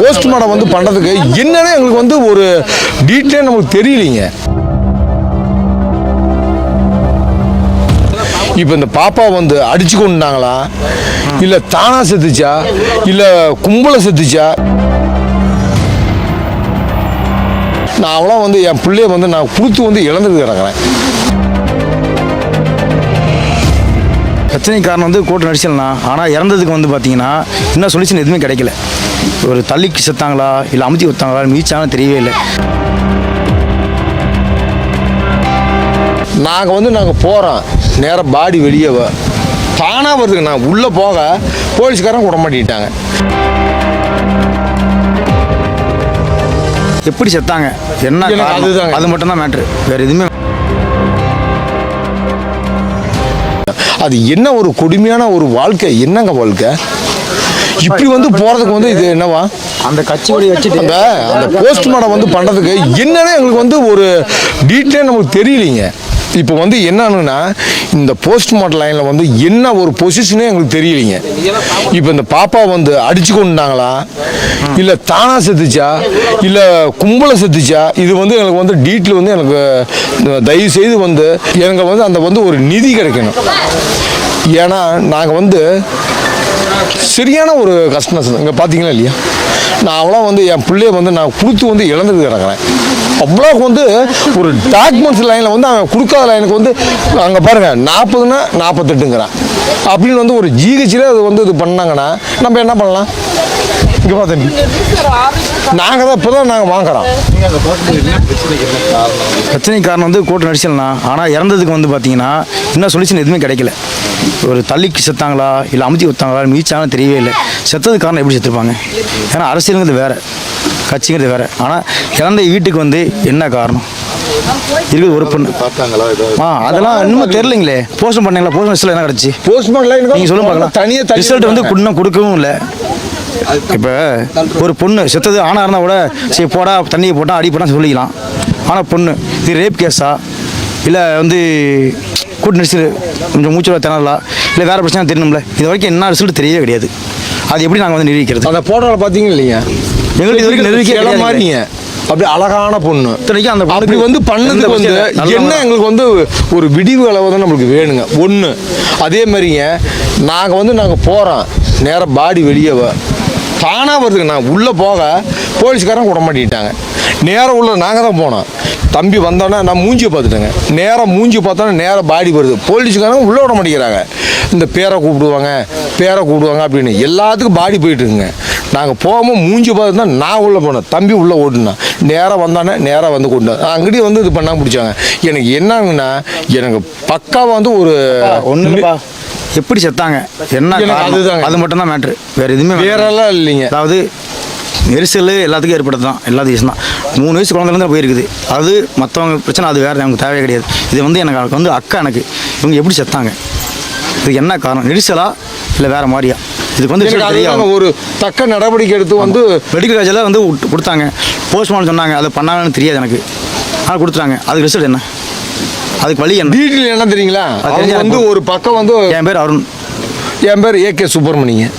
Postmortem வந்து பண்ணுறதுக்கு என்னன்னு எங்களுக்கு வந்து ஒரு டீட்டெயில் நமக்கு தெரியலீங்க. இப்போ இந்த பாப்பா வந்து அடிச்சு கொண்டாங்களா இல்லை தானா செத்துச்சா? இல்லை கும்பலை செத்துச்சா? நான் அவளாம் வந்து என் பிள்ளைய வந்து நான் கொடுத்து வந்து இழந்துட்டு கிடக்குறேன். பிரச்சனை காரணம் வந்து கோர்ட்டு நடிச்சலண்ணா ஆனால் இறந்ததுக்கு வந்து பார்த்தீங்கன்னா இன்னும் சொல்யூஷன் எதுவுமே கிடைக்கல. ஒரு தள்ளிக்கு செத்தாங்களா? இல்லை அமுத்தி வைத்தாங்களா மீச்சாலும் தெரியவே இல்லை. நாங்கள் வந்து நாங்கள் போகிறோம் நேராக பாடி வெளியே வ- தானா வருதுங்க. நான் உள்ளே போக போலீஸ்காரன் விட மாட்டேங்கிட்டாங்க எப்படி செத்தாங்க? என்ன? அதுதாங்க. அது மட்டும் தான் மேட்ரு வேறு எதுவுமே அது என்ன ஒரு கொடுமையான ஒரு வாழ்க்கை? என்னங்க வாழ்க்கை? இப்படி வந்து போகிறதுக்கு வந்து இது என்னவா? அந்த கட்சி கொடி வச்சுட்டு அந்த அந்த போஸ்ட்மார்ட்டம் வந்து பண்ணுறதுக்கு என்னன்னு எங்களுக்கு வந்து ஒரு டீட்டெயில் நமக்கு தெரியலைங்க. இப்போ வந்து என்னன்னா இந்த போஸ்ட்மார்ட்டம் லைனில் வந்து என்ன ஒரு பொசிஷனே எங்களுக்கு தெரியலைங்க. இப்போ இந்த பாப்பா வந்து அடிச்சு கொண்டாங்களா இல்லை தானா செத்துச்சா? இல்லை கும்பலை செத்துச்சா? இது வந்து எனக்கு வந்து டீட்டெயில் வந்து எனக்கு தயவு செய்து வந்து எனக்கு வந்து அந்த வந்து ஒரு நிதி கிடைக்கணும். ஏன்னா நாங்கள் வந்து சரியான ஒரு கஷ்டம் இங்கே பார்த்தீங்களா இல்லையா? நான் அவ்வளோ வந்து என் பிள்ளைய வந்து நான் கொடுத்து வந்து இழந்துட்டு கிடக்குறேன். அவ்வளோக்கு வந்து ஒரு டாக்குமெண்ட்ஸ் லைனில் வந்து அவன் கொடுக்காத லைனுக்கு வந்து அங்கே பாருங்கள் நாற்பதுன்னா நாற்பத்தெட்டுங்கிறான். அப்படின்னு வந்து ஒரு ஜிஹெச்சில் அது வந்து இது பண்ணாங்கன்னா நம்ம என்ன பண்ணலாம்? இங்கே பா தம்பி நாங்கள் தான் இப்போ தான் நாங்கள் வாங்குறோம். பிரச்சனை காரணம் வந்து கோர்ட்டு நடிச்சலண்ணா ஆனால் இறந்ததுக்கு வந்து பார்த்தீங்கன்னா இன்னும் சொல்யூஷன் எதுவுமே கிடைக்கல. ஒரு தள்ளிக்கு செத்தாங்களா இல்லை அமுத்தி வைத்தாங்களா மீச்சாலும் தெரியவே இல்லை. செத்தது காரணம் எப்படி செத்துருப்பாங்க? ஏன்னா அரசியலுங்கிறது வேறு. கட்சிங்கிறது வேறு. ஆனால் இறந்த வீட்டுக்கு வந்து என்ன காரணம்? இருக்குது ஒரு பொண்ணு. பார்த்தாங்களா ஆ அதெல்லாம் இன்னும் தெரிலைங்களே போஸ்ட் பண்ணீங்களா? போஸ்ட் என்ன கிடச்சி? போஸ்ட்மார்ட் லைனுக்கு நீங்கள் சொல்லுங்க பார்க்கலாம். தனியாக ரிசல்ட் வந்து இன்னும் கொடுக்கவும் இல்லை. இப்போ ஒரு பொண்ணு செத்தது ஆணாக இருந்தால் கூட சரி போடா தண்ணியை போட்டால் அடி போட்டால் சொல்லிக்கலாம். ஆனால் பொண்ணு இது ரேப் கேஸா இல்லை வந்து கூட்டு நடிச்சு கொஞ்சம் மூச்சு திணறலா? இல்லை வேறு பிரச்சனை தெரியணும்ல இது வரைக்கும் என்ன ரிசல்ட் தெரியவே கிடையாது. அது எப்படி நாங்கள் வந்து நிரூபிக்கிறது? அந்த போட்டோவில் பார்த்தீங்க இல்லையா? எங்களுக்கு இது வரைக்கும் நிரூபிக்க. மாதிரிங்க அப்படி அழகான பொண்ணு. இத்தனைக்கும் அந்த அப்படி வந்து பண்ணதுக்கு வந்து என்ன. எங்களுக்கு வந்து ஒரு விடிவு அளவு தான் நம்மளுக்கு வேணுங்க. ஒன்று அதே மாதிரிங்க நாங்கள் வந்து நாங்கள் போகிறோம் நேராக பாடி வெளியே தானாக வருதுங்க. நான் உள்ளே போக போலீஸ்காரன் விட மாட்டேங்கிட்டாங்க நேராக உள்ள நாங்கள் தான் போனோம். தம்பி வந்தோன்னே நான் மூஞ்சியை பார்த்துட்டேங்க. நேராக மூஞ்சி பார்த்தோன்னே நேராக பாடி வருது. போலீஸ்காரங்க உள்ளே விட மாட்டேங்கிறாங்க. இந்த பேரை கூப்பிடுவாங்க பேரை கூப்பிடுவாங்க அப்படின்னு எல்லாத்துக்கும் பாடி போயிட்டுருங்க நாங்கள் போகாமல் மூஞ்சி பார்த்து தான் நான் உள்ளே போனேன். தம்பி உள்ளே ஓட்டுனேன் நேராக வந்தானே நேராக வந்து கொண்டு அங்கேயும் வந்து இது பண்ணாம பிடிச்சாங்க. எனக்கு என்னங்கன்னா எனக்கு பக்காவாக வந்து ஒரு ஒன்று எப்படி செத்தாங்க? என்ன காரணம்? அது மட்டும் தான் மேட்ரு வேறு எதுவுமே. வேறெல்லாம் இல்லைங்க. அதாவது நெரிசல் எல்லாத்துக்கும் ஏற்படுது தான் எல்லாத்துக்கும் தான். மூணு வயசு குழந்தைலேருந்து போயிருக்குது. அது மற்றவங்க பிரச்சனை அது வேறு நமக்கு தேவையே கிடையாது. இது வந்து எனக்கு எனக்கு வந்து அக்கா எனக்கு. இவங்க எப்படி செத்தாங்க? இதுக்கு என்ன காரணம்? நெரிசலா இல்லை வேறு மாதிரியா? இதுக்கு வந்து ஒரு தக்க நடவடிக்கை எடுத்து வந்து மெடிக்கல் காலேஜில் வந்து கொடுத்தாங்க. போஸ்ட்மார்ட்டம் சொன்னாங்க. அதை பண்ணாங்கன்னு தெரியாது எனக்கு. ஆனால் கொடுத்துட்டாங்க. அதுக்கு ரிசல்ட் என்ன? அதுக்கு வழி என்ன? டீட்டெயில் என்ன தெரியுங்களா? அது அவங்க வந்து ஒரு பக்கம் வந்து என் பேர் அருண். என் பேர் ஏகே சுப்பிரமணியன்.